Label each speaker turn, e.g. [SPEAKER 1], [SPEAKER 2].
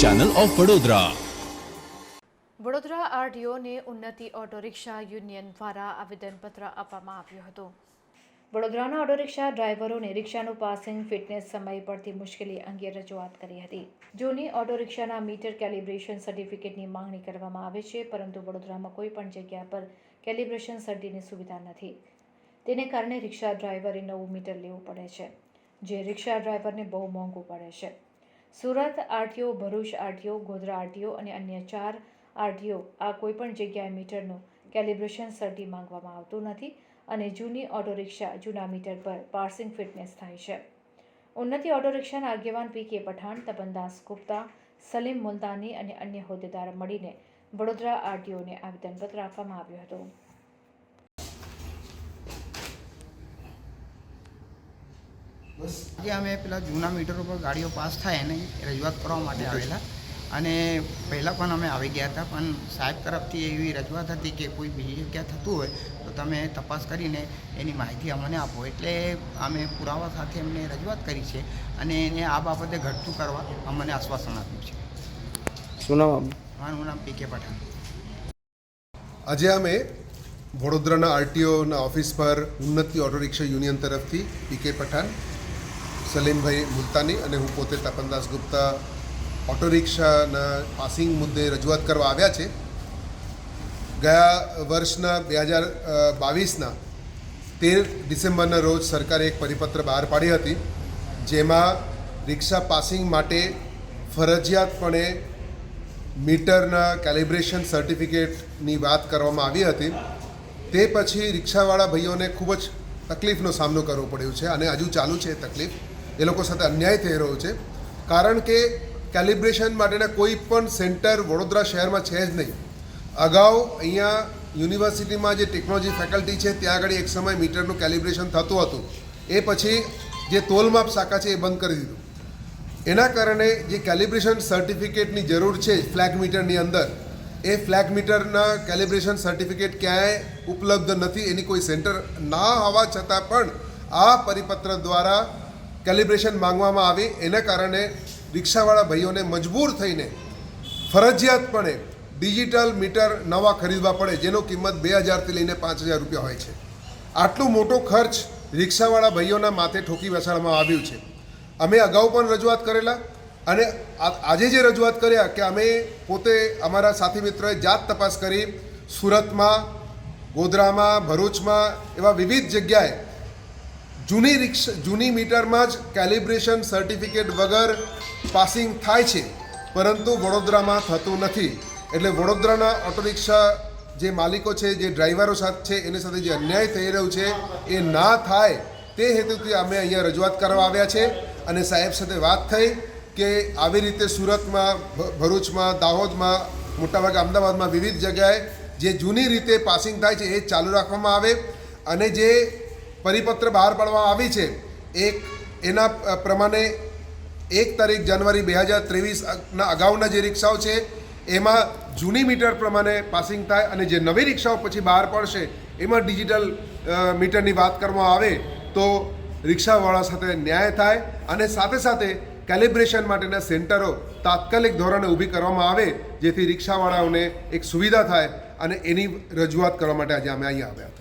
[SPEAKER 1] Channel of Vadodara
[SPEAKER 2] Vadodara આરટીઓને ઉન્નતિ auto રિક્ષા union દ્વારા આવેદનપત્ર આપવામાં આવ્યું હતું. વડોદરાના ઓટો રિક્ષા ડ્રાઈવરોને રિક્ષાનું પાસિંગ, ફિટનેસ, સમય પડતી મુશ્કેલી અંગે રજૂઆત કરી હતી. જૂની ઓટો રિક્ષાના મીટર કેલિબ્રેશન સર્ટિફિકેટની માંગણી કરવામાં આવે છે, પરંતુ વડોદરામાં કોઈ પણ જગ્યા પર કેલિબ્રેશન સર્ટિની સુવિધા નથી. તેને કારણે રિક્ષા ડ્રાઈવરે નવું મીટર લેવું પડે છે, જે રિક્ષા ડ્રાઈવરને બહુ મોંઘું પડે છે. Surat RTO, Bharuch RTO, Godhra RTO અને અન્ય ચાર આરટીઓ આ કોઈપણ જગ્યાએ મીટરનું કેલિબ્રેશન સર્ટી માંગવામાં આવતું નથી અને જૂની ઓટો રિક્ષા જૂના મીટર પર પાર્સિંગ ફિટનેસ થાય છે. ઉન્નતિ ઓટો રિક્ષાના આગેવાન પી કે પઠાણ તપનદાસ ગુપ્તા, સલીમ મુલતાની અને અન્ય હોદ્દેદાર મળીને વડોદરા આરટીઓને આવેદનપત્ર આપવામાં આવ્યું હતું.
[SPEAKER 3] આજે અમે પેલા જૂના મીટરો પર ગાડીઓ પાસ થાય એને રજૂઆત કરવા માટે આવેલા. અને પહેલાં પણ અમે આવી ગયા હતા પણ સાહેબ તરફથી એવી રજૂઆત હતી કે કોઈ બીજી જગ્યાએ થતું હોય તો તમે તપાસ કરીને એની માહિતી અમને આપો. એટલે અમે પુરાવા સાથે એમને રજૂઆત કરી છે અને એને આ બાબતે ઘટતું કરવા અમને આશ્વાસન આપ્યું છે.
[SPEAKER 4] શું નામ
[SPEAKER 3] મારું નામ પી કે પઠાણ.
[SPEAKER 5] આજે અમે વડોદરાના આરટીઓના ઓફિસ પર ઉન્નતિ ઓટો રિક્ષા યુનિયન તરફથી પી કે પઠાણ સલીમભાઈ મુલતાની અને હું પોતે તપનદાસ ગુપ્તા ઓટો રિક્ષાના પાસિંગ મુદ્દે રજૂઆત કરવા આવ્યા છે. ગયા વર્ષના બે હજાર બાવીસના તેર ડિસેમ્બરના રોજ સરકારે એક પરિપત્ર બહાર પાડી હતી, જેમાં રિક્ષા પાસિંગ માટે ફરજિયાતપણે મીટરના કેલિબ્રેશન સર્ટિફિકેટની વાત કરવામાં આવી હતી. તે પછી રિક્ષાવાળા ભાઈઓને ખૂબ જ તકલીફનો સામનો કરવો પડ્યો છે અને હજુ ચાલુ છે તકલીફ. એ લોકો સાથે અન્યાય થઈ રહ્યો છે. કારણ કે કેલિબ્રેશન માટેના કોઈ પણ સેન્ટર વડોદરા શહેરમાં છે જ નહીં. અગાઉ અહીંયા યુનિવર્સિટીમાં જે ટેકનોલોજી ફેકલ્ટી છે, ત્યાં આગળ એક સમય મીટરનું કેલિબ્રેશન થતું હતું. એ પછી જે તોલમાપ શાખા છે એ બંધ કરી દીધું. એના કારણે જે કેલિબ્રેશન સર્ટિફિકેટની જરૂર છે ફ્લેગ મીટરની અંદર, એ ફ્લેગ મીટરના કેલિબ્રેશન સર્ટિફિકેટ ક્યાંય ઉપલબ્ધ નથી. એની કોઈ સેન્ટર ના હોવા છતાં પણ આ પરિપત્ર દ્વારા કેલિબ્રેશન માંગવામાં આવી. એના કારણે રિક્ષાવાળા ભાઈઓને મજબૂર થઈને ફરજિયાતપણે ડિજિટલ મીટર નવા ખરીદવા પડે, જેનો કિંમત બે હજારથી લઈને પાંચ હજાર રૂપિયા હોય છે. આટલો મોટો ખર્ચ રિક્ષાવાળા ભાઈઓના માથે ઠોકી બેસાડવામાં આવ્યું છે. અમે અગાઉ પણ રજૂઆત કરેલા અને આજે જે રજૂઆત કર્યા કે અમે પોતે અમારા સાથી મિત્રોએ જાત તપાસ કરી, સુરતમાં, ગોધરામાં, ભરૂચમાં એવા વિવિધ જગ્યાએ જૂની રિક્ષા, જૂની મીટરમાં જ કેલિબ્રેશન સર્ટિફિકેટ વગર પાસિંગ થાય છે. પરંતુ વડોદરામાં થતું નથી. એટલે વડોદરાના ઓટો રિક્ષા જે માલિકો છે, જે ડ્રાઈવરો સાથે છે, એની સાથે જે અન્યાય થઈ રહ્યું છે, એ ના થાય તે હેતુથી અમે અહીંયા રજૂઆત કરવા આવ્યા છે. અને સાહેબ સાથે વાત થઈ કે આવી રીતે સુરતમાં ભરૂચમાં, દાહોદમાં, મોટાભાગે અમદાવાદમાં વિવિધ જગ્યાએ જે જૂની રીતે પાસિંગ થાય છે, એ ચાલુ રાખવામાં આવે. અને જે પરિપત્ર બહાર પાડવામાં આવી છે. એક, એના પ્રમાણે એક તારીખ જાન્યુઆરી બે હજાર ત્રેવીસના અગાઉના જે રિક્ષાઓ છે, એમાં જૂની મીટર પ્રમાણે પાસિંગ થાય અને જે નવી રિક્ષાઓ પછી બહાર પડશે, એમાં ડિજિટલ મીટરની વાત કરવામાં આવે તો રિક્ષાવાળા સાથે ન્યાય થાય અને સાથે સાથે કેલિબ્રેશન માટેના સેન્ટરો તાત્કાલિક ધોરણે ઊભી કરવામાં આવે, જેથી રિક્ષાવાળાઓને એક સુવિધા થાય અને એની રજૂઆત કરવા માટે આજે અમે અહીંયા આવ્યા હતા.